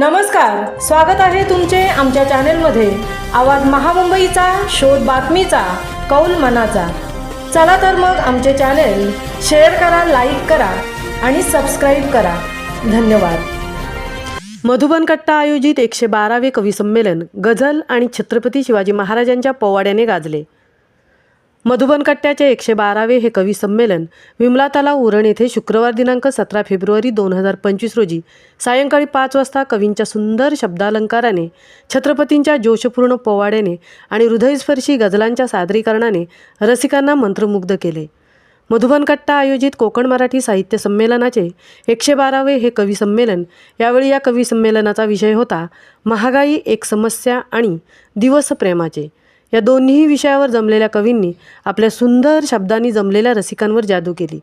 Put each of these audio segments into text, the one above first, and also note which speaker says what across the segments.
Speaker 1: नमस्कार स्वागत आहे तुमचे आमच्या चॅनेलमध्ये. आवाज महामुंबईचा शोध बातमीचा कौल मनाचा. चला तर मग आमचे चॅनेल शेअर करा लाईक करा आणि सबस्क्राईब करा. धन्यवाद. मधुबन कट्टा आयोजित एकशे बारावे कवी संमेलन गझल आणि छत्रपती शिवाजी महाराजांच्या पोवाड्याने गाजले. मधुबन कट्ट्याचे एकशे बारावे हे कवी संमेलन विमला तलाव उरण येथे शुक्रवार दिनांक सतरा फेब्रुवारी दोन हजार पंचवीस रोजी सायंकाळी पाच वाजता कवींच्या सुंदर शब्दालंकाराने छत्रपतींच्या जोशपूर्ण पोवाड्याने आणि हृदयस्पर्शी गझलांच्या सादरीकरणाने रसिकांना मंत्रमुग्ध केले. मधुबन कट्टा आयोजित कोकण मराठी साहित्य संमेलनाचे एकशे बारावे हे कवी संमेलन यावेळी या कवी संमेलनाचा विषय होता महागाई एक समस्या आणि दिवस प्रेमाचे. या दोन्ही विषयावर जमलेल्या कवींनी आपल्या सुंदर शब्दांनी जमलेल्या रसिकांवर जादू केली.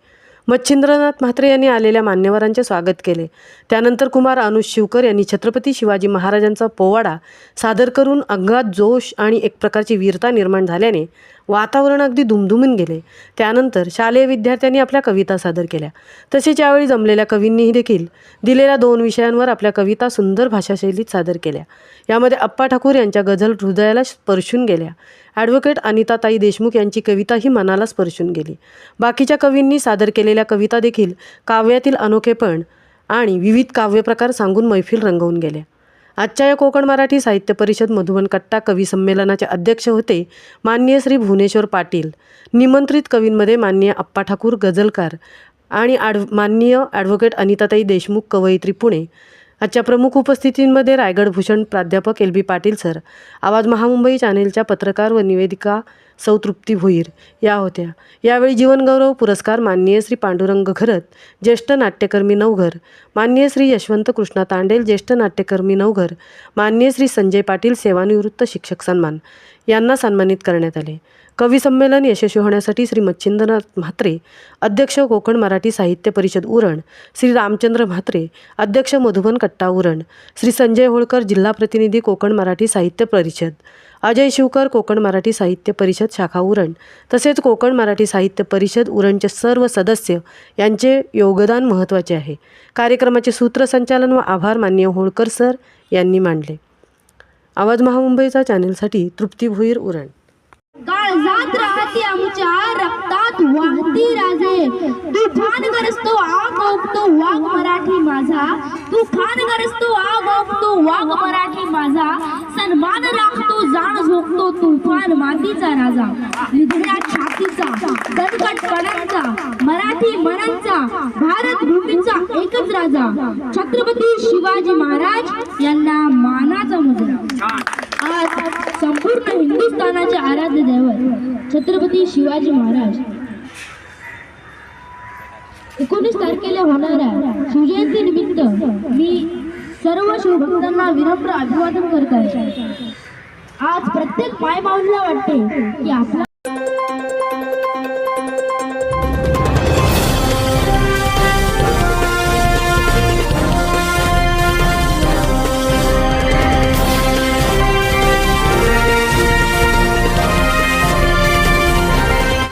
Speaker 1: मच्छिंद्रनाथ म्हात्रे यांनी आलेल्या मान्यवरांचे स्वागत केले. त्यानंतर कुमार अनुज शिवकर यांनी छत्रपती शिवाजी महाराजांचा पोवाडा सादर करून अंगात जोश आणि एक प्रकारची वीरता निर्माण झाल्याने वातावरण अगदी दुमदुमून गेले. त्यानंतर शालेय विद्यार्थ्यांनी आपल्या कविता सादर केल्या. तसेच यावेळी जमलेल्या कवींनीही देखील दिलेल्या दोन विषयांवर आपल्या कविता सुंदर भाषाशैलीत सादर केल्या. यामध्ये अप्पा ठाकूर यांच्या गझल हृदयाला स्पर्शून गेल्या. ॲडव्होकेट अनिताताई देशमुख यांची कविता ही मनाला स्पर्शून गेली. बाकीच्या कवींनी सादर केलेल्या कविता देखील काव्यातील अनोखेपण आणि विविध काव्यप्रकार सांगून मैफिल रंगवून गेल्या. आजच्या या कोकण मराठी साहित्य परिषद मधुबन कट्टा कवी संमेलनाचे अध्यक्ष होते माननीय श्री भुवनेश्वर पाटील. निमंत्रित कवींमध्ये मान्य अप्पा ठाकूर गझलकार आणि ॲड माननीय ॲडव्होकेट अनिताताई देशमुख कवयित्री पुणे. आजच्या प्रमुख उपस्थितींमध्ये रायगड भूषण प्राध्यापक एल बी पाटील सर. आवाज महामुंबई चॅनेलच्या पत्रकार व निवेदिका सौ तृप्ती भोईर या होत्या. यावेळी जीवनगौरव पुरस्कार माननीय श्री पांडुरंग घरत ज्येष्ठ नाट्यकर्मी नवघर माननीय श्री यशवंत कृष्णा तांडेल ज्येष्ठ नाट्यकर्मी नवघर माननीय श्री संजय पाटील सेवानिवृत्त शिक्षक सन्मान यांना सन्मानित करण्यात आले. कविसंमेलन यशस्वी होण्यासाठी श्री मच्छिंद्रनाथ म्हात्रे अध्यक्ष कोकण मराठी साहित्य परिषद उरण श्री रामचंद्र म्हात्रे अध्यक्ष मधुबन कट्टा उरण श्री संजय होळकर जिल्हा प्रतिनिधी कोकण मराठी साहित्य परिषद अजय शिवकर कोकण मराठी साहित्य परिषद शाखा उरण तसेच कोकण मराठी साहित्य परिषद उरणचे सर्व सदस्य यांचे योगदान महत्त्वाचे आहे. कार्यक्रमाचे सूत्रसंचालन व आभार मान्य होळकर सर यांनी मांडले. आवाज महामुंबईचा चॅनेलसाठी तृप्ती भुईर उरण.
Speaker 2: राहते रक्तात वाहती राजे. तुफान गरजतो आग ओकतो वाघ मराठी माझा. तुफान गरजतो आग ओकतो वाघ मराठी माझा. सन्मान राखतो जाण झोपतो तुफान मातीचा राजा. निधड्या छातीचा दणकटपणांचा मराठी मनांचा भारत भूमीचा एकच राजा. छत्रपती शिवाजी महाराज यांना हिंदुस्थानाचे आराध्य दैवत छत्रपती शिवाजी महाराज. एकोणीस तारखेला होणाऱ्या शिवजयंती निमित्त मी सर्व शिवभक्तांना विनम्र अभिवादन करत आहे. आज प्रत्येक माय वाटते की आपला